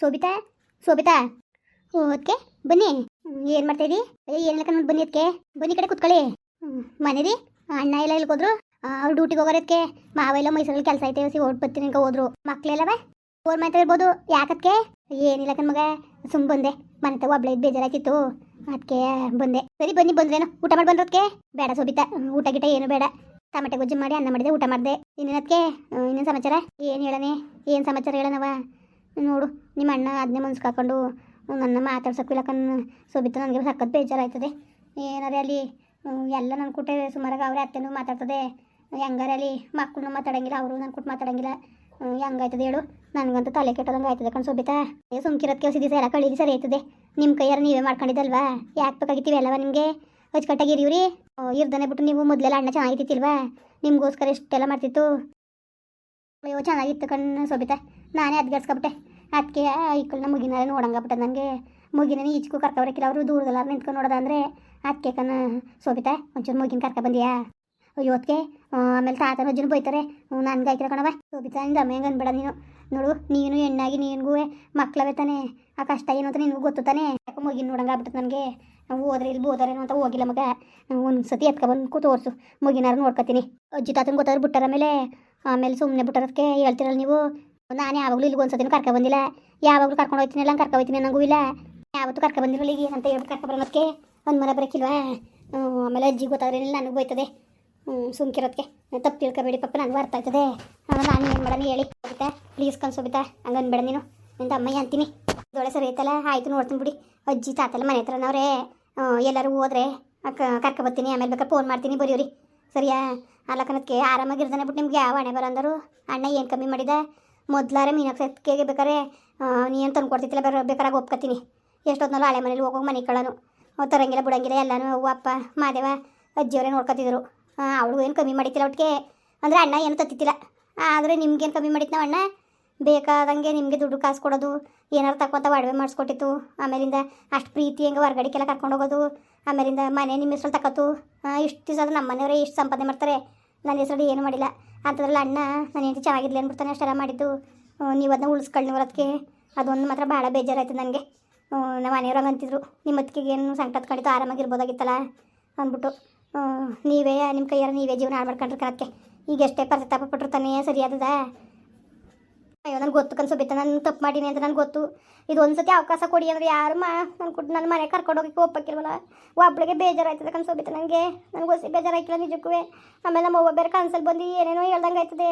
Shobhita Shobhita okay ಬನ್ನಿ. ಏನು ಮಾಡ್ತಾಯಿದಿ ಏನು ಲೆಕ್ಕ ಬನ್ನಿ ಅದಕ್ಕೆ ಬನ್ನಿ ಕಡೆ ಕುತ್ಕೊಳ್ಳಿ. ಮನೆ ರೀ? ಅಣ್ಣ ಎಲ್ಲ ಹೋದ್ರು? ಅವ್ರು ಡ್ಯೂಟಿಗೆ ಹೋಗೋರದಕ್ಕೆ ಮಾವೆಲ್ಲ ಮೈಸೂರಲ್ಲಿ ಕೆಲಸ ಐತೆ ಸಿ ಓಟ್ ಬರ್ತೀನಿ ಅಂತ ಹೋದ್ರು. ಮಕ್ಳೆಲ್ಲವ ಓರ್ ಮಾಡ್ತಾ ಇರ್ಬೋದು. ಯಾಕದಕ್ಕೆ ಏನಿಲ್ಲ ಕನ್ ಮಗ. ಸುಮ್ ಬಂದೆ. ಮನೆ ತಗೋ ಒಬ್ಳೆ ಬೇಜಾರಾಗಿತ್ತು ಅದಕ್ಕೆ ಬಂದೆ. ಸರಿ, ಬನ್ನಿ ಬಂದ್ರೇನು? ಊಟ ಮಾಡಿ ಬಂದ್ರದಕ್ಕೆ ಬೇಡ ಸೋಬಿತಾ. ಊಟ ಗಿಟ ಏನು ಬೇಡ. ಟಮಟೆ ಗೊಜ್ಜು ಮಾಡಿ, ಅನ್ನ ಮಾಡಿದೆ, ಊಟ ಮಾಡಿದೆ. ಇನ್ನೇನದಕ್ಕೆ ಇನ್ನೇನು ಸಮಾಚಾರ? ಏನು ಹೇಳನೆ ಏನು ಸಮಾಚಾರ ಹೇಳನವ ನೋಡು, ನಿಮ್ಮ ಅಣ್ಣ ಅದನ್ನೇ ಮುನ್ಸ್ಕಾಕೊಂಡು ನನ್ನ ಮಾತಾಡ್ಸೋಕ್ಕಿಲ್ಲ ಕಣ್ಣು ಸೊಬಿತ ನನಗೆ ಸಖತ್ ಬೇಜಾರಾಯ್ತದೆ. ಏನಾರೇ ಅಲ್ಲಿ ಎಲ್ಲ ನನ್ನ ಕುಟ್ಟೆ ಸುಮಾರಾಗಿ ಅವರೇ ಅತ್ತೆನೂ ಮಾತಾಡ್ತದೆ. ಹೆಂಗಾರೆ ಅಲ್ಲಿ ಮಕ್ಕಳನ್ನೂ ಮಾತಾಡಂಗಿಲ್ಲ, ಅವರು ನನ್ನ ಕುಟ್ಟು ಮಾತಾಡಂಗಿಲ್ಲ. ಹೆಂಗಾಯ್ತದೆ ಹೇಳು? ನನಗಂತೂ ತಲೆ ಕೆಟ್ಟದಂಗೆ ಆಯ್ತದೆ ಕಣ್ ಸೋಬಿತಾ. ಏ ಸುಮ್ಕಿರೋದ್ ದಿವಸ ಎಲ್ಲ ಕಳೀಲಿ ಸರಿ ಆಯ್ತದೆ. ನಿಮ್ಮ ಕೈಯಾರ ನೀವೇ ಮಾಡ್ಕೊಂಡಿದ್ದಲ್ವಾ? ಯಾಕೆ ಬೇಕಾಗಿತ್ತೀವಿ ಎಲ್ಲವ ನಿಮಗೆ? ಅಚ್ಚುಕಟ್ಟಾಗಿ ಇರಿವ್ರಿ ಇರ್ದನೆ ಬಿಟ್ಟು ನೀವು ಮೊದಲೆಲ್ಲ ಅಣ್ಣ ಚೆನ್ನಾಗಿತ್ತಿಲ್ವಾ ನಿಮಗೋಸ್ಕರ ಇಷ್ಟೆಲ್ಲ ಮಾಡ್ತಿತ್ತು? ಅಯ್ಯೋ, ಚೆನ್ನಾಗಿತ್ತು ಕಣ್ಣು ಸೋಬಿತಾ. ನಾನೇ ಅದ್ಗರ್ಸ್ಕೊಬಿಟ್ಟೆ. ಅದಕ್ಕೆ ಈಕಳನ್ನ ಮುಗಿನಾರ ನೋಡಂಗಾಗ್ಬಿಟ್ಟೆ ನನಗೆ ಮುಗಿನ ಈಚೆಗೂ ಕರ್ಕೊಬರಕ್ಕಿಲ್ಲ ಅವರು ದೂರದಲ್ಲ ನಿಂತ್ಕೊಂಡು ನೋಡೋದಂದ್ರೆ ಅದಕ್ಕೆ ಕಣ ಸೋಬಿತಾ. ಒಂಚೂರು ಮುಗಿನ ಕರ್ಕೊ ಬಂದಿಯಾ? ಅಯ್ಯೋ ಅದಕ್ಕೆ ಆಮೇಲೆ ತಾತನ ಅಜ್ಜನ ಬೈತಾರೆ. ನನ್ಗೆ ಆಯ್ತಾರೆ ಕಣವ ಸೋಬಿತಾ ನಿಂದ ಹೆಂಗೆ ಅನ್ಬೇಡ ನೀನು. ನೋಡು, ನೀನು ಹೆಣ್ಣಾಗಿ ನಿನಗೂ ಮಕ್ಳವೇ ತಾನೆ. ಆ ಕಷ್ಟ ಏನು ಅಂತ ನಿನಗೂ ಗೊತ್ತು ತಾನೆ. ಯಾಕೆ ಮುಗಿನ ನೋಡಂಗಾಗ್ಬಿಟ್ಟು ನನಗೆ. ಹೋದ್ರೆ ಇಲ್ಲಿ ಬೋದಾರೇನೋ ಅಂತ ಹೋಗಿಲ್ಲ ಮಗ. ಒಂದು ಸತಿ ಎತ್ಕೊಬಂದು ತೋರಿಸು. ಮುಗಿನಾರು ನೋಡ್ಕೊತೀನಿ. ಅಜ್ಜಿ ತಾತನ ಗೊತ್ತಾದ್ರು ಬಿಟ್ಟಾರ ಆಮೇಲೆ? ಆಮೇಲೆ ಸುಮ್ಮನೆ ಬಿಟ್ಟರದಕ್ಕೆ ಹೇಳ್ತಿರಲ್ಲ ನೀವು? ನಾನು ಯಾವಾಗಲೂ ಇಲ್ಲಿಗೆ ಒಂದ್ಸತಿನೂ ಕರ್ಕೊ ಬಂದಿಲ್ಲ. ಯಾವಾಗಲೂ ಕರ್ಕೊಂಡು ಹೋಗ್ತೀನಿ ಕರ್ಕೊ ಹೋಗ್ತೀನಿ ನನಗೂ ಇಲ್ಲ. ಯಾವತ್ತೂ ಕರ್ಕೊ ಬಂದಿರಲಿ ಈಗ ಅಂತ ಹೇಳ್ಬಿಟ್ಟು ಕರ್ಕೊ ಬರೋದಕ್ಕೆ ಒಂದು ಮನೆ ಬರೋಕ್ಕಿಲ್ವಾ ಆಮೇಲೆ ಅಜ್ಜಿ ಗೊತ್ತಾದ್ರೆ ನನಗೆ ಹ್ಞೂ ಸುಮ್ಕಿರೋದಕ್ಕೆ. ತಪ್ಪು ತಿಳ್ಕೊಬೇಡಿ ಪಪ್ಪ ನನಗೂ ಅರ್ಥ ಆಯ್ತದೆ ನಾನು ಏನು ಮಾಡೋಣ ಹೇಳಿ. ಸೋಬಿತಾ ಪ್ಲೀಸ್ ಕನ್ಸೋಬಿತಾ ಹಂಗೆ ಅನ್ಬೇಡ ನೀನು. ನಿಂದ ಅಮ್ಮಯ್ಯ ಅಂತೀನಿ. ದೊಡ್ಡ ಸರಿ ಐತಲ್ಲ, ಆಯ್ತು ನೋಡ್ತೀನಿ ಬಿಡಿ. ಅಜ್ಜಿ ತಾತಲ್ಲ ಮನೆ ಹತ್ರನವ್ರೆ. ಎಲ್ಲರೂ ಹೋದ್ರೆ ಕರ್ಕೊ ಬರ್ತೀನಿ. ಆಮೇಲೆ ಬೇಕಾದ್ರೆ ಫೋನ್ ಮಾಡ್ತೀನಿ ಬರೀವ್ರಿ ಸರಿಯಾ? ಅಲ್ಲಕ್ಕನದಕ್ಕೆ ಆರಾಮಾಗಿರ್ದಾನೆ ಬಿಟ್ಟು ನಿಮ್ಗೆ? ಯಾವ ಹಣೆ ಬರೋ ಅಂದರು ಅಣ್ಣ ಏನು ಕಮ್ಮಿ ಮಾಡಿದ? ಮೊದ್ಲಾರೆ ಮೀನಾಕ್ಷಿಗೆ ಬೇಕಾರೆ ನೀನು ತಂದು ಕೊಡ್ತಿತ್ತಿಲ್ಲ ಬೇರೆ, ಬೇಕಾರಾಗ ಒಪ್ಕೋತೀನಿ ಎಷ್ಟೊತ್ತಿನಲ್ಲೂ ಹಳೆ ಮನೇಲಿ ಹೋಗೋಗಿ ಮನೆ ಕಳನು ತರಂಗಿಲ್ಲ ಬಿಡಂಗಿಲ್ಲ ಎಲ್ಲನೂ ಅವ್ವ, ಅಪ್ಪ, ಮಾದೇವ, ಅಜ್ಜಿಯವರೇ ನೋಡ್ಕೊತಿದ್ರು ಅವಳು ಏನು ಕಮ್ಮಿ ಮಾಡಿತ್ತಿಲ್ಲ ಒಟ್ಟಿಗೆ ಅಂದರೆ ಅಣ್ಣ ಏನು ತತ್ತಿತ್ತಿಲ್ಲ ಆದರೆ ನಿಮ್ಗೇನು ಕಮ್ಮಿ ಮಾಡಿತ್ತು ನಾವು ಅಣ್ಣ? ಬೇಕಾದಂಗೆ ನಿಮಗೆ ದುಡ್ಡು ಕಾಸು ಕೊಡೋದು, ಏನಾರು ತಕ್ಕೊಂತ ಒಡವೆ ಮಾಡಿಸ್ಕೊಟ್ಟಿತ್ತು. ಆಮೇಲಿಂದ ಅಷ್ಟು ಪ್ರೀತಿ ಹೆಂಗೆ ಹೊರ್ಗಡೆಗೆಲ್ಲ ಕರ್ಕೊಂಡು ಹೋಗೋದು, ಆಮೇಲಿಂದ ಮನೆ ನಿಮ್ಮ ಹೆಸ್ರಲ್ಲಿ ತಗೋತು ಇಷ್ಟು ದಿವಸ ಅದು ನಮ್ಮ ಮನೆಯವರೇ ಇಷ್ಟು ಸಂಪಾದನೆ ಮಾಡ್ತಾರೆ. ನನ್ನ ಹೆಸರಲ್ಲಿ ಏನು ಮಾಡಿಲ್ಲ. ಅಂಥದ್ರಲ್ಲಿ ಅಣ್ಣ, ನನ್ನ ಹೆಂಡತಿ ಚೆನ್ನಾಗಿರ್ಲಿ ಅಂದ್ಬಿಡ್ತಾನೆ ಅಷ್ಟೆಲ್ಲ ಮಾಡಿದ್ದು. ನೀವು ಅದನ್ನ ಉಳಿಸ್ಕೊಳ್ಳಿ ಅದಕ್ಕೆ. ಅದೊಂದು ಮಾತ್ರ ಭಾಳ ಬೇಜಾರಾಯ್ತು ನನಗೆ. ನಮ್ಮ ಮನೆಯವ್ರು ಅಂತಿದ್ರು. ನಿಮ್ಮ ಅತ್ತಿಗೆಗೆ ಏನು ಸಂಕಟ ಕಂಡಿತ್ತು ಆರಾಮಾಗಿರ್ಬೋದಾಗಿತ್ತಲ್ಲ ಅಂದ್ಬಿಟ್ಟು. ನೀವೇ, ನಿಮ್ಮ ಕೈಯಾರ ನೀವೇ ಜೀವನ ಹಾಳು ಮಾಡ್ಕೊಂಡ್ರೆ ಈಗ ಎಷ್ಟೇ ಪಶ್ಚಾತ್ತಾಪ ಪಟ್ಟರು ತಾನೇ ಸರಿಯಾದದ? ಅಯ್ಯೋ, ನನ್ಗೆ ಗೊತ್ತು ಕನ್ಸೋಬಿತ್ತ ನಾನು ತಪ್ಪು ಮಾಡೀನಿ ಅಂತ ನನಗೆ ಗೊತ್ತು. ಇದು ಒಂದ್ಸತಿ ಅವಕಾಶ ಕೊಡಿ ಅಂದ್ರೆ ಯಾರು ಮಾ, ನಾನು ಕೊಟ್ಟು ನನ್ನ ಮನೆ ಕರ್ಕೊಂಡು ಹೋಗಿ ಒಪ್ಪಕ್ಕಿಲ್ವಲ್ಲ? ಒಬ್ಳಿಗೆ ಬೇಜಾರಾಯ್ತದೆ ಕನ್ಸೋಬಿತ್ತ ನನಗೆ ನನಗೆ ಹೊಸಿ ಬೇಜಾರಾಯ್ತಿಲ್ಲ ನಿಜಕ್ಕೂ. ಆಮೇಲೆ ನಮ್ಮ ಒಬ್ಬ ಬೇರೆ ಕನ್ಸಲ್ಲಿ ಬಂದು ಏನೇನೋ ಹೇಳ್ದಂಗೆ ಆಯ್ತದೆ.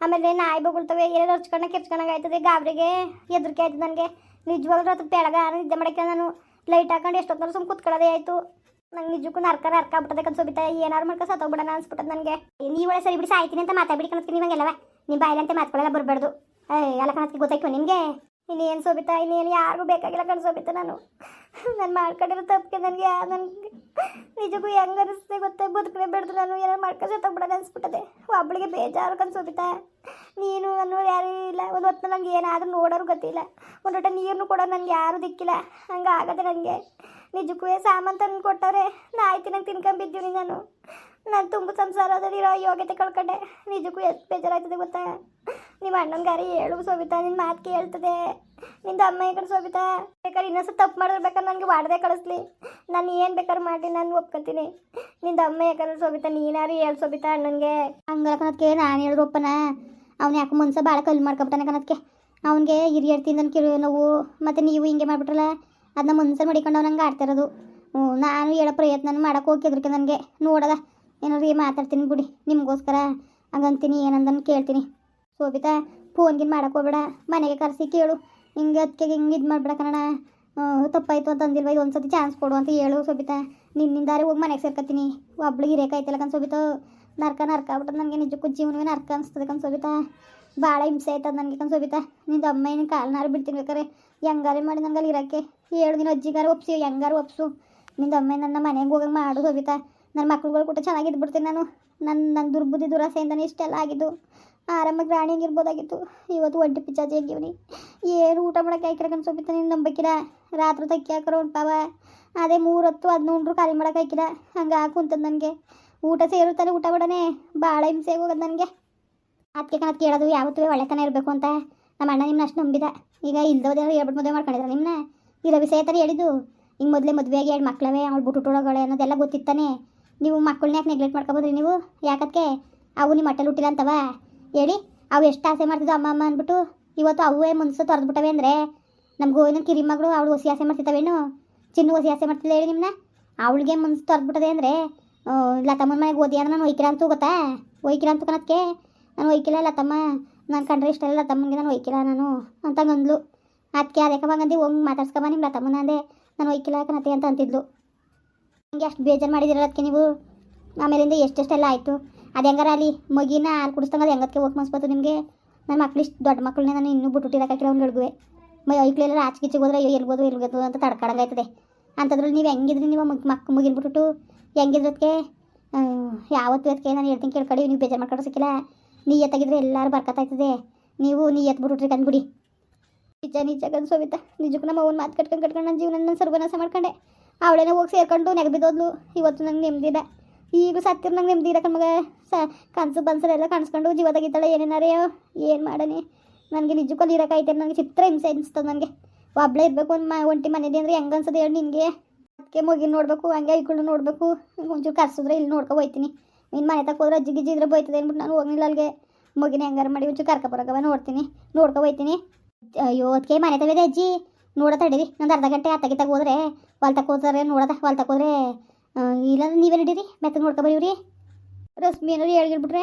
ಆಮೇಲೆ ನಾಯಿ ಬೊಗಳ್ತವೆ, ಏನೇನು ಹರ್ಚ್ಕೊಂಡಂಗೆ ಕೆರ್ಚ್ಕೊಂಡಂಗೆ ಆಯ್ತದೆ. ಗಾಬರಿಗೆ ಎದುರಿಕೆ ಆಯ್ತದೆ ನನಗೆ. ನಿಜವಾಗ್ಲೂ ಅದು ಬೆಳಗ ನಿದ್ದೆ ಮಾಡಕ್ಕೆ ನಾನು. ಲೈಟ್ ಹಾಕೊಂಡು ಎಷ್ಟೊತ್ತಾರು ಸುಮ್ಮನೆ ಕೂತ್ಕೊಳ್ಳೋದೇ ಆಯಿತು. ನಂಗೆ ನಿಜಕ್ಕೂ ನರ್ಕ ನರ್ಕ ಆಗ್ಬಿಟ್ಟದೆ ಕನ್ಸೋಬಿತ್ತ ಏನಾರು ಮಾಡ್ಕೊ ಸತ್ತೋಗ್ಬಿಡೋಣ ಅನ್ಸ್ಬಿಟ್ಟದ ನನಗೆ. ನೀವೇ ಸರಿ ಬಿಡಿ, ಸಾಯ್ತೀನಿ ಅಂತ ಮಾತಾಡ್ಬಿಡಿ ಕಣತ್ತೀನಿ ನಿಮಗೆಲ್ಲವ ನಿಮ್ಮ ಬಾಯಿಲಂತೆ ಮಾತಾಡೋಲ್ಲ ಬರಬಾರ್ದು. ಏಯ್ ಅಲ್ಲ ಕಣತ್ತಿ ಗೊತ್ತಾಯ್ತು ನಿಮಗೆ ಇನ್ನೇನು ಸೋಬಿತಾ ಇನ್ನೇನು ಯಾರಿಗೂ ಬೇಕಾಗಿಲ್ಲ ಕಣ್ಸೋಬಿತ್ತ ನಾನು? ನಾನು ಮಾಡ್ಕೊಂಡಿರೋ ತಪ್ಪಿಗೆ ನನಗೆ ನನಗೆ ನಿಜಕ್ಕೂ ಹೆಂಗೆ ಅನಿಸ್ತದೆ ಗೊತ್ತಾ? ಬದುಕಲೇ ಬೇಡ್ದು ನಾನು ಏನಾರು ಮಾಡ್ಕೊಂಡು ಸತ್ತೋಗ್ಬಿಡೋದು ಅನಿಸ್ಬಿಟ್ಟದೆ. ಒಬ್ಬಳಿಗೆ ಬೇಜಾರು ಕನ್ಸೋಬಿತಾ ನೀನು ಅನ್ನೋರು ಯಾರೂ ಇಲ್ಲ. ಒಂದು ಹೊತ್ತು ನಂಗೆ ಏನಾದರೂ ನೋಡೋರು ಗೊತ್ತಿಲ್ಲ ಒಂದು ಹೊಟ್ಟೆ ನೀರನ್ನು ಕೊಡೋ ನನಗೆ ಯಾರೂ ದಿಕ್ಕಿಲ್ಲ. ಹಂಗೆ ಆಗದೆ ನನಗೆ ನಿಜಕ್ಕೂ ಸಾಮಾನು ತಂದು ಕೊಟ್ಟವ್ರೆ ಆಯ್ತು ನಂಗೆ ತಿನ್ಕೊಂಬಿದ್ದೀವಿ ನಾನು. ನಾನು ತುಂಬ ಸಂಸಾರದಲ್ಲಿರೋ ಯೋಗ್ಯತೆ ಕಳ್ಕೊಂಡೆ. ನಿಜಕ್ಕೂ ಎಷ್ಟು ಬೇಜಾರಾಗ್ತದೆ ಗೊತ್ತಾ? ನಿಮ್ಮ ಅಣ್ಣಂಗಾರಿ ಹೇಳು ಸೋಬಿತಾ ನಿನ್ನ ಮಾತು ಕೇಳ್ತದೆ. ನಿಂದ ಅಮ್ಮ ಈ ಕಡೆ ಸೋಬಿತಾ ಬೇಕಾದ್ರೆ ಇನ್ನೊಂದು ತಪ್ಪು ಮಾಡಿದ್ರೆ ಬೇಕಾದ್ರೆ ನನಗೆ ವಾಡದೆ ಕಳಿಸ್ಲಿ. ನಾನು ಏನು ಬೇಕಾದ್ರೆ ಮಾಡಿ ನಾನು ಒಪ್ಕೊತೀನಿ. ನಿಂದ ಅಮ್ಮ ಯಾಕಂದ್ರೆ ಸೋಬಿತಾ ನೀನಾರು ಹೇಳು ಸೋಬಿತಾ ಅಣ್ಣನಿಗೆ. ಹಂಗಲ್ಲ ಕಣಕ್ಕೆ ನಾನು ಹೇಳಿದ್ರು ಒಪ್ಪನ. ಅವ್ನು ಯಾಕೆ ಮನ್ಸ ಭಾಳ ಕಲ್ಲು ಮಾಡ್ಕೊಬಿಟ್ಟಾನೆ ಕಣಕ್ಕೆ ಅವನಿಗೆ ಹಿರಿಯರ್ತಿಂದ ಕಿರು ನೋವು. ಮತ್ತು ನೀವು ಹಿಂಗೆ ಮಾಡ್ಬಿಟ್ರಲ್ಲ ಅದನ್ನ ಮನ್ಸಲ್ಲಿ ಮಡಿಕೊಂಡು ಅವ್ನು ಹಂಗೆ ಆಡ್ತಿರೋದು ಹ್ಞೂ ನಾನು ಹೇಳೋ ಪ್ರಯತ್ನ ಹೋಗಿದ್ರು ಹೋಗಿದ್ರಕ್ಕೆ ನನಗೆ. ನೋಡದ, ಏನಾದ್ರು ಮಾತಾಡ್ತೀನಿ ಬಿಡಿ, ನಿಮಗೋಸ್ಕರ. ಹಂಗಂತೀನಿ, ಏನಂದನ್ ಕೇಳ್ತೀನಿ. ಶೋಭಿತಾ ಫೋನ್ಗಿನ್ ಮಾಡಕ್ಕೆ ಹೋಗ್ಬೇಡ. ಮನೆಗೆ ಕರೆಸಿ ಕೇಳು. ಹಿಂಗೆ ಅದಕ್ಕೆ ಹಿಂಗೆ ಇದು ಮಾಡ್ಬೇಡ ಕನ್ನಡ. ತಪ್ಪಾಯ್ತು ಅಂತ ಅಂದಿಲ್ವ? ಇದು ಒಂದ್ಸತಿ ಚಾನ್ಸ್ ಕೊಡು ಅಂತ ಹೇಳು ಶೋಭಿತಾ ನಿನ್ನಿಂದಾರೆ ಹೋಗಿ ಮನೆಗೆ ಸೇರ್ಕೊತೀನಿ ಒಬ್ಳಿಗೆ ಇರೇಕಾಯ್ತಿಲ್ಲ ಕಣ್ ಶೋಭಿತಾ ನರ್ಕ ನರ್ಕ ಆಗ್ಬಿಟ್ಟು ನನಗೆ ನಿಜಕ್ಕೂ ಜೀವನವೇ ನರ್ಕ ಅನಿಸ್ತದೆ ಕನ್ ಶೋಭಿತಾ ಭಾಳ ಹಿಂಸೆ ಆಯ್ತದ ನನಗೆ ಕಣ್ ಶೋಭಿತಾ ನಿಂದು ಅಮ್ಮ ಏನು ಕಾಲ್ನಾರು ಬಿಡ್ತೀನಿ ಬೇಕಾರೆ ಹೆಂಗಾರೆ ಮಾಡಿ ನಂಗೆ ಅಲ್ಲಿ ಇರೋಕ್ಕೆ? ಹೇಳು ನಿನ್ನ ಅಜ್ಜಿಗಾರು ಒಪ್ಸಿ, ಹೆಂಗಾರು ಒಪ್ಸು? ನಿಂದು ಅಮ್ಮ ನನ್ನ ಮನೆಗೆ ಹೋಗಂಗೆ ಮಾಡು ಶೋಭಿತಾ ನನ್ನ ಮಕ್ಳುಗಳು ಕೂಡ ಚೆನ್ನಾಗಿದ್ದು ಬಿಡ್ತೀನಿ ನಾನು. ನನ್ನ ನನ್ನ ದುರ್ಬುದ್ಧಿ ದುರಾಸೆಯಿಂದ ಇಷ್ಟೆಲ್ಲ ಆಗಿದ್ದು. ಆರಾಮಾಗಿ ರಾಣಿಯಾಗಿರ್ಬೋದಾಗಿತ್ತು ಇವತ್ತು ಒಂಟಿ ಪಿಚ್ಚಾಜಿ ಆಗಿವ್ನಿ ಏನು ಊಟ ಮಾಡಕ್ಕೆ ಹಾಕಿರಕ್ಕೆ ಕನ್ಸೋಬಿತ್ತ ನೀನು ನಂಬಕಿರ ರಾತ್ರಿ ತಕ್ಕಿ ಹಾಕೋರು ಒಂದು ಪಾವ. ಅದೇ ಮೂರು ಹೊತ್ತು ಹದಿನೂರು ಖಾಲಿ ಮಾಡಕ್ಕೆ ಹಾಕಿರ ಹಂಗೆ ಹಾಕುಂತದ ನನಗೆ. ಊಟ ಸೇರುತ್ತಾನೆ ಊಟ ಬಿಡನೆ ಭಾಳ ಹಿಂಸೆ ಹೋಗೋದು ನನಗೆ. ಅದಕ್ಕೆ ಕಣಕ್ಕೆ ಕೇಳೋದು ಯಾವತ್ತೂ ಒಳ್ಳೆತನ ಇರಬೇಕು ಅಂತ. ನಮ್ಮ ಅಣ್ಣ ನಿಮ್ಮನ್ನ ಅಷ್ಟು ನಂಬಿದ. ಈಗ ಇಲ್ದೋದೇನೋ ಹೇಳ್ಬಿಟ್ಟು ಮದುವೆ ಮಾಡ್ಕೊಂಡಿದ್ರೆ ನಿಮ್ಮನ್ನ ಇರೋ ವಿಷಯ ಥರ ಹೇಳಿದ್ದು. ಹಿಂಗೆ ಮೊದಲೇ ಮದುವೆಗೆ ಎರಡು ಮಕ್ಕಳವೇ ಅವ್ಳು ಬಿಟ್ಟುಟ್ಟೊಳಗಳೆ ಅನ್ನೋದೆಲ್ಲ ಗೊತ್ತಿತ್ತಾನೆ. ನೀವು ಮಕ್ಕಳನ್ನ ಯಾಕೆ ನೆಗ್ಲೆಕ್ಟ್ ಮಾಡ್ಕೊಬೋದ್ರಿ ನೀವು? ಯಾಕಕ್ಕೆ ಅವು ನಿಮ್ಮ ಮಟ್ಟಲ್ಲಿ ಹುಟ್ಟಿಲ್ಲ ಅಂತವ? ಹೇಳಿ, ಅವು ಎಷ್ಟು ಆಸೆ ಮಾಡ್ತಿದ್ವು ಅಮ್ಮ ಅಮ್ಮ ಅಂದ್ಬಿಟ್ಟು ಇವತ್ತು ಅವೇ ಮನಸ್ಸು ತೊರೆದ್ಬಿಟ್ಟವೆ ಅಂದರೆ ನಮ್ಗೆ ಗೋವಿನ ಕಿರಿ ಮಗಳು ಅವಳು ಹೊಸಿ ಆಸೆ ಮಾಡ್ತಿದ್ದಾವೇನು? ಚಿನ್ನ ಹೊಸಿ ಆಸೆ ಮಾಡ್ತಿಲ್ಲ ಹೇಳಿ ನಿಮ್ಮನ್ನ ಅವಳಿಗೆ ಮನಸ್ಸು ತೊರೆದ್ಬಿಟ್ಟದೆ ಅಂದರೆ ಲತಮ್ಮನ ಮನೆಗೆ ಓದಿ ಅಂದ್ರೆ ನಾನು ಒಯ್ಕಿರ ಅಂತೂ ಗೊತ್ತಾ? ಒಯ್ಕಿರ ಅಂತ ಕನಕ್ಕೆ ನಾನು ಒಯ್ಕಿಲ್ಲ ಲತಮ್ಮ, ನಾನು ಕಂಡ್ರೆ ಇಷ್ಟ ಇಲ್ಲ ಲತಮ್ಮನಿಗೆ ನಾನು ಒಯ್ಕಿಲ್ಲ ನಾನು ಅಂತ ಅಂದ್ಲು. ಅದಕ್ಕೆ ಅದಕ್ಕೆ ಬಂಗಂದು ಹೋಗಿ ಮಾತಾಡ್ಸ್ಕೊಬ ನಿಮ್ಮ ಲತಮ್ಮನ ಅಂದೆ. ನಾನು ಒಯ್ಕಿಲ್ಲ ಕಣತೆ ಅಂತ ಅಂತಿದ್ಲು. ನನಗೆ ಅಷ್ಟು ಬೇಜಾರು ಮಾಡಿದಿರಲ್ಲ ಅದಕ್ಕೆ ನೀವು? ಆಮೇಲಿಂದ ಎಷ್ಟೆಷ್ಟೆಲ್ಲ ಆಯಿತು? ಅದು ಹೆಂಗಾರ ಅಲ್ಲಿ ಮಗಿನ ಹಾಲು ಕುಡಿಸ್ದಂಗೆ ಅದು ಹೆಂಗಕ್ಕೆ ಹೋಗಿ ಮನ್ಸ್ಬೋದು ನಿಮಗೆ? ನನ್ನ ಮಕ್ಳು ಇಷ್ಟು ದೊಡ್ಡ ಮಕ್ಳನ್ನ ನಾನು ಇನ್ನೂ ಬಿಟ್ಟುಟ್ಟಿರೋಕ್ಕಾಗಿಲ್ಲ ಅವ್ನು ಗಡ್ಗುವೆ ಮೈ ಐಕ್ಳೆಲ್ಲ ಆಚೆ ಕಿಚ್ಚಿಗೆ ಹೋದ್ರೆ ಅಯ್ಯೋ ಎಲ್ಗೋದು ಎಲ್ಗೋದು ಅಂತ ಆಯ್ತದೆ. ಅಂಥದ್ರಲ್ಲಿ ನೀವು ಹೆಂಗಿದ್ರಿ ನೀವು ಮಕ್ ಮಕ್ಕ ಮುಗಿನ ಬಿಟ್ಟು ಹೆಂಗಿದ್ರದಕ್ಕೆ ಯಾವತ್ತು ಅದಕ್ಕೆ ನಾನು ಹೇಳ್ತೀನಿ ಕೇಳ್ಕೊಳ್ಳಿ ನೀವು ಬೇಜಾರು ಮಾಡ್ಕೊಂಡು ಸಿಕ್ಕಿಲ್ಲ. ನೀಯತ್ತಾಗಿದ್ರೆ ಎಲ್ಲರೂ ಬರ್ಕತ್ತಾಯ್ತದೆ ನೀವು ನೀ ಬಿಟ್ಬಿಟ್ರಿ ಕಂದ್ಬಿಡಿ ನಿಜ ನಿಜ ಕಣ್ ಸೋವಿತಾ. ನಿಜಕ್ಕೂ ನಮ್ಮ ಅವ್ನ ಮಾತು ಕಟ್ಕೊಂಡು ಕಟ್ಕೊಂಡು ನನ್ನ ಜೀವನ ನನ್ನ ಸರ್ವನಾಶ ಮಾಡ್ಕೊಂಡೆ. ಅವಳೇನೆ ಹೋಗಿ ಸೇರ್ಕೊಂಡು ನೆಗದಿದ್ದೋದ್ಲು ಇವತ್ತು ನಂಗೆ ನೆಮ್ಮದಿದೆ ಈಗ ಸತ್ತಿರ ನಂಗೆ ನೆಮ್ಮದಿ ಇದೆ ಕಣ್ಮಗ ಸ, ಕನಸು ಬನ್ಸರೆಲ್ಲ ಕಾಣಿಸ್ಕೊಂಡು ಜೀವ ತೆಗಿತಾಳೆ ಏನೇನಾರೇ, ಏನು ಮಾಡನಿ? ನನಗೆ ನಿಜಕ್ಕೂ ಇರೋಕ್ಕಾಯ್ತೆ, ನನಗೆ ಚಿತ್ರ ಹಿಂಸೆ ಅನಿಸ್ತದೆ ನನಗೆ. ಒಬ್ಬಳೇ ಇರಬೇಕು ಒಂದು ಮ, ಒಂಟಿ ಮನೇಲಿ ಅಂದರೆ ಹೆಂಗೆ ಅನ್ಸೋದು ಹೇಳಿ ನಿನಗೆ? ಅದಕ್ಕೆ ಮುಗಿ ನೋಡಬೇಕು, ಹಂಗೆ ಇಕ್ಕೊಂಡು ನೋಡಬೇಕು. ಒಂಚೂರು ಕರ್ಸಿದ್ರೆ ಇಲ್ಲಿ ನೋಡ್ಕೊ ಹೋಯ್ತೀನಿ. ಇನ್ನು ಮನೆ ತಕ್ಕ ಹೋದ್ರೆ ಅಜ್ಜಿ ಗಿಜ್ಜಿ ಇದ್ರೆ ಬೈತದೆ ಅಂದ್ಬಿಟ್ಟು ನಾನು ಹೋಗಿಲ್ಲ ಅಲ್ಲಿಗೆ ಮುಗಿನ ಹೆಂಗಾರು ಮಾಡಿ ಒಂಚೂರು ಕರ್ಕೊ ಬರೋಕವ ನೋಡ್ತೀನಿ. ನೋಡ್ಕೊ ಹೋಯ್ತೀನಿ. ಅಯ್ಯೋ ಅದಕ್ಕೆ ಮನೆ ತಗದೆ ಅಜ್ಜಿ. ನೋಡೋ ತಡೀರಿ ನಂದು ಅರ್ಧ ಗಂಟೆ ಆ ತೆಗಿತಾಗ ಹೋದ್ರೆ. ಹೊಲ್ ತಕ ನೋಡೋದ ಹೊಲ್ ತಕ ಹೋದ್ರೆ. ಇಲ್ಲಾಂದ್ರೆ ನೀವೇ ನಡೀರಿ. ಮೆತ್ತಗೆ ನೋಡ್ಕೊ ಬರೀವ್ರಿ ರಶ್ಮಿ ಏನಾರು ಹೇಳಿಬಿಟ್ರೆ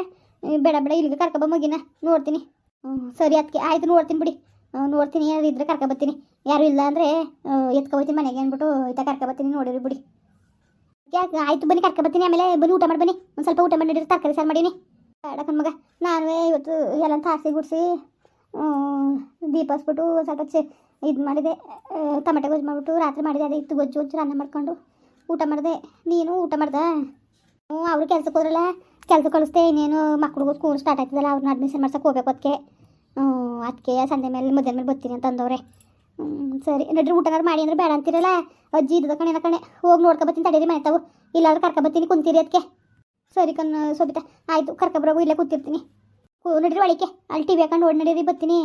ಬೇಡ ಬೇಡ, ಇಲ್ಲಿಗೆ ಕರ್ಕೊಬ ಮಗಿನ, ನೋಡ್ತೀನಿ. ಹ್ಞೂ ಸರಿ ಅದಕ್ಕೆ ಆಯ್ತು, ನೋಡ್ತೀನಿ ಬಿಡಿ. ನೋಡ್ತೀನಿ ಯಾರು ಇದ್ರೆ ಕರ್ಕೊಬತ್ತೀನಿ ಯಾರು ಇಲ್ಲ ಅಂದರೆ ಎತ್ಕೊಬತ್ತೀನಿ ಮನೆಗೆ ಅಂದ್ಬಿಟ್ಟು ಇತ್ತ ಕರ್ಕೊಬತ್ತೀನಿ ನೋಡಿರಿ ಬಿಡಿ. ಯಾಕೆ ಆಯ್ತು ಬನ್ನಿ ಕರ್ಕೊಬತ್ತೀನಿ ಆಮೇಲೆ ಬನ್ನಿ, ಊಟ ಮಾಡಿ ಬನ್ನಿ. ಒಂದು ಸ್ವಲ್ಪ ಊಟ ಮಾಡಿರಿ ತರಕಾರಿ ಸಾರು ಮಾಡೀನಿ. ಬೇಡ ಮಗ ನಾನು ಇವತ್ತು ಎಲ್ಲ ತಾಸಿ ಗುಡಿಸಿ ದೀಪ ಹಸ್ಬಿಟ್ಟು ಸ್ವಲ್ಪ ಚೆ, ಇದು ಮಾಡಿದೆ ಟೊಮೆಟೊ ಗೊಜ್ಜು ಮಾಡಿಬಿಟ್ಟು ರಾತ್ರಿ ಮಾಡಿದೆ, ಅದೇ ಇತ್ತು ಗೊಜ್ಜು ಗೊಜ್ಜು ಅನ್ನ ಮಾಡ್ಕೊಂಡು ಊಟ ಮಾಡಿದೆ. ನೀನು ಊಟ ಮಾಡ್ದೆ? ಹ್ಞೂ, ಅವರು ಕೆಲ್ಸಕ್ಕೆ ಹೋದ್ರಲ್ಲ ಕೆಲಸ ಕಳಿಸ್ದೆ, ಇನ್ನೇನು ಮಕ್ಳಿಗೂ ಸ್ಕೂಲ್ ಸ್ಟಾರ್ಟ್ ಆಯ್ತದಲ್ಲ, ಅವ್ರನ್ನ ಅಡ್ಮಿಷನ್ ಮಾಡ್ಸಕ್ಕೆ ಹೋಗ್ಬೇಕು ಅದಕ್ಕೆ ಅದಕ್ಕೆ ಸಂಜೆ ಮೇಲೆ ಮಧ್ಯಾಹ್ನ ಮೇಲೆ ಬರ್ತೀನಿ ಅಂತ ಅಂದವ್ರೆ. ಸರಿ. ನಡ್ರಿ ಊಟನಾರು ಮಾಡಿ ಅಂದ್ರೆ ಬೇಡ ಅಂತೀರಲ್ಲ? ಅಜ್ಜಿ ಇದ್ದದ ಕಣೆ ಕಣೆ. ಹೋಗಿ ನೋಡ್ಕೊ ಬರ್ತೀನಿ, ತಡೀರಿ ಮನೆ ತಾವು. ಕರ್ಕೊ ಬರ್ತೀನಿ, ಕುಂತೀರಿ ಅದಕ್ಕೆ ಸರಿ ಕಣ್, ಸೋಬಿತಾ. ಆಯಿತು ಕರ್ಕೊಬರೋಗು ಇಲ್ಲೇ ಕೂತಿರ್ತೀನಿ. ನಡ್ರಿ ಒಳಿಕೆ ಅಲ್ಲಿ ಟಿ ವಿ ಹಾಕೊಂಡು ಓಡ್ ನಡೀರಿ, ಬರ್ತೀನಿ.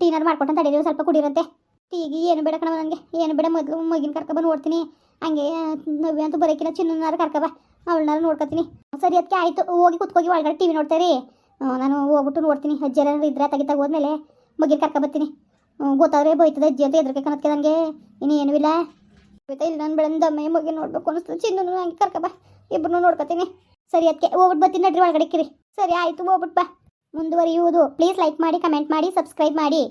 ಟೀನಾರು ಮಾಡ್ಕೊಟ್ಟು ತಡೀರಿ ಸ್ವಲ್ಪ ಕುಡಿರಂತೆ ಟೀಗಿ ಏನು ಬೇಡ ಕಣವ ನನಗೆ ಏನು ಬೇಡ ಮೊದಲು ಮಗಿನ ಕರ್ಕೊಬಂದು ಓಡ್ತೀನಿ ಹಂಗೆ ನವ್ಯ ಅಂತೂ ಬರೋಕಿಲ್ಲ ಚಿನ್ನನಾರು ಕರ್ಕೊಬ ಅವಳನ್ನಾರು ನೋಡ್ಕೊತೀನಿ. ಸರಿ ಅದಕ್ಕೆ ಆಯಿತು. ಹೋಗಿ ಕುತ್ಕೋಗಿ ಒಳಗಡೆ ಟಿ ವಿ ನೋಡ್ತಾರೆ. ನಾನು ಹೋಗ್ಬಿಟ್ಟು ನೋಡ್ತೀನಿ. ಅಜ್ಜಿ ಏನಾದ್ರು ಇದ್ರೆ ತೆಗಿತಾಗ ಹೋದ್ಮೇಲೆ ಮಗಿನ ಕರ್ಕೊಬರ್ತೀನಿ ಗೊತ್ತಾದ್ರೆ ಬೈತದೆ ಅಜ್ಜಿ ಅಂತ ಎದ್ರಕ್ಕೆ ಕನತ್ಕೆ ನನಗೆ ಇನ್ನು ಏನೂ ಇಲ್ಲ. ಗೊತ್ತಾ ಇಲ್ಲ, ನಾನು ಬೆಳೆದ ಮೈ ಮಗಿ ನೋಡ್ಬೇಕು ಅನಿಸ್ತದೆ. ಚಿನ್ನೂ ಹಂಗೆ ಕರ್ಕೊಬ ಇಬ್ಬರನ್ನೂ ನೋಡ್ಕೊತೀನಿ. ಸರಿ ಅದಕ್ಕೆ ಹೋಗ್ಬಿಟ್ಟು ಬರ್ತೀನಿ ನಡ್ರಿ ಒಳಗಡೆ ಕಿರಿ ಸರಿ, ಆಯಿತು ಹೋಗ್ಬಿಟ್ಟು ಬಾ. ಮುಂದುವರಿಯುವುದು. ಪ್ಲೀಸ್ ಲೈಕ್ ಮಾಡಿ, ಕಮೆಂಟ್ ಮಾಡಿ, ಸಬ್ಸ್ಕ್ರೈಬ್ ಮಾಡಿ.